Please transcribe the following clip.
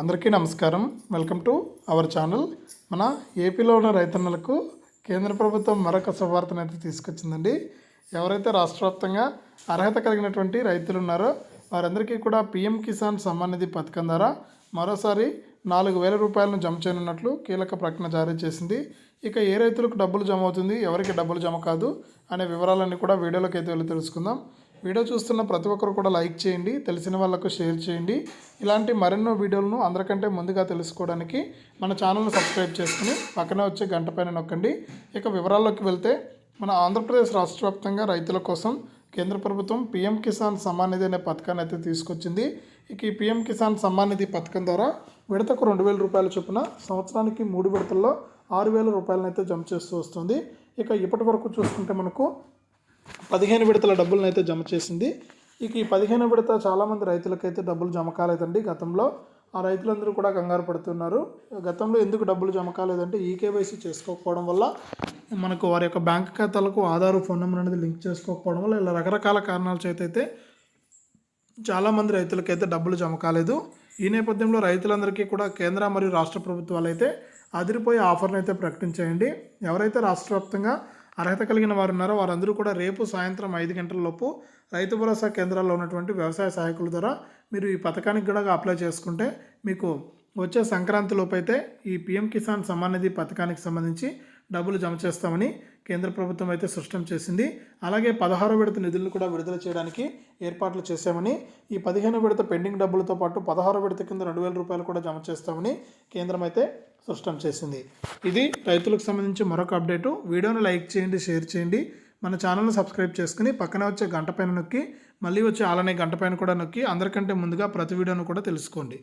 అందరికీ నమస్కారం. Welcome to our channel. మన ఏపీలో ఉన్న రైతన్నలకు కేంద్ర ప్రభుత్వం మరొక శుభార్తను అయితే తీసుకొచ్చిందండి. ఎవరైతే రాష్ట్ర వ్యాప్తంగా అర్హత కలిగినటువంటి రైతులు ఉన్నారో వారందరికీ కూడా పీఎం కిసాన్ సమ్మాన్ నిధి పథకం ద్వారా మరోసారి నాలుగు వేల రూపాయలను జమ చేయనున్నట్లు కీలక ప్రకటన జారీ చేసింది. ఇక ఏ రైతులకు డబ్బులు జమ అవుతుంది ఎవరికి డబ్బులు జమ కాదు అనే వివరాలన్నీ కూడా వీడియోలోకి అయితే వెళ్ళి తెలుసుకుందాం. వీడియో చూస్తున్న ప్రతి ఒక్కరు కూడా లైక్ చేయండి తెలిసిన వాళ్ళకు షేర్ చేయండి. ఇలాంటి మరెన్నో వీడియోలను అందరికంటే ముందుగా తెలుసుకోవడానికి మన ఛానల్ను సబ్స్క్రైబ్ చేసుకుని పక్కనే వచ్చే గంట పైన నొక్కండి. ఇక వివరాల్లోకి వెళ్తే మన ఆంధ్రప్రదేశ్ రాష్ట్ర వ్యాప్తంగా రైతుల కోసం కేంద్ర ప్రభుత్వం పీఎం కిసాన్ సమ్మాన్ నిధి అనే పథకాన్ని అయితే తీసుకొచ్చింది. ఇక ఈ పీఎం కిసాన్ సమ్మాన్ నిధి పథకం ద్వారా విడతకు రెండు వేల రూపాయల చొప్పున సంవత్సరానికి మూడు విడతల్లో ఆరు వేల రూపాయలను అయితే జమ చేస్తూ వస్తుంది. ఇక ఇప్పటి వరకు చూసుకుంటే మనకు పదిహేను విడతల డబ్బులను అయితే జమ చేసింది. ఇక ఈ పదిహేను విడత చాలామంది రైతులకైతే డబ్బులు జమ కాలేదండి. గతంలో ఆ రైతులందరూ కూడా కంగారు పడుతున్నారు. గతంలో ఎందుకు డబ్బులు జమ కాలేదంటే ఈకేవైసీ చేసుకోకపోవడం వల్ల మనకు వారి యొక్క బ్యాంక్ ఖాతాలకు ఆధార్ ఫోన్ నెంబర్ అనేది లింక్ చేసుకోకపోవడం వల్ల ఇలా రకరకాల కారణాల చేత అయితే చాలామంది రైతులకైతే డబ్బులు జమ కాలేదు. ఈ నేపథ్యంలో రైతులందరికీ కూడా కేంద్ర మరియు రాష్ట్ర ప్రభుత్వాలు అయితే అదిరిపోయే ఆఫర్ను అయితే ప్రకటించేయండి. ఎవరైతే రాష్ట్ర వ్యాప్తంగా అర్హత కలిగిన వారు ఉన్నారో వారందరూ కూడా రేపు సాయంత్రం ఐదు గంటల లోపు రైతు భరోసా కేంద్రాల్లో ఉన్నటువంటి వ్యవసాయ సహాయకుల ద్వారా మీరు ఈ పథకానికి కూడా అప్లై చేసుకుంటే మీకు వచ్చే సంక్రాంతిలోపు అయితే ఈ పిఎం కిసాన్ సమ్మాన్ నిధి పథకానికి సంబంధించి డబ్బులు జమ చేస్తామని కేంద్ర ప్రభుత్వం అయితే స్పష్టం చేసింది. అలాగే పదహారో విడత నిధులను కూడా విడుదల చేయడానికి ఏర్పాట్లు చేశామని ఈ పదిహేను విడత పెండింగ్ డబ్బులతో పాటు పదహారో విడత కింద రెండు వేల రూపాయలు కూడా జమ చేస్తామని కేంద్రం అయితే స్పష్టం చేసింది. ఇది రైతులకు సంబంధించి మరొక అప్డేటు. వీడియోను లైక్ చేయండి షేర్ చేయండి. మన ఛానల్ని సబ్స్క్రైబ్ చేసుకుని పక్కన వచ్చే గంట పైన నొక్కి మళ్ళీ వచ్చే ఆలనే గంట పైన కూడా నొక్కి అందరికంటే ముందుగా ప్రతి వీడియోను కూడా తెలుసుకోండి.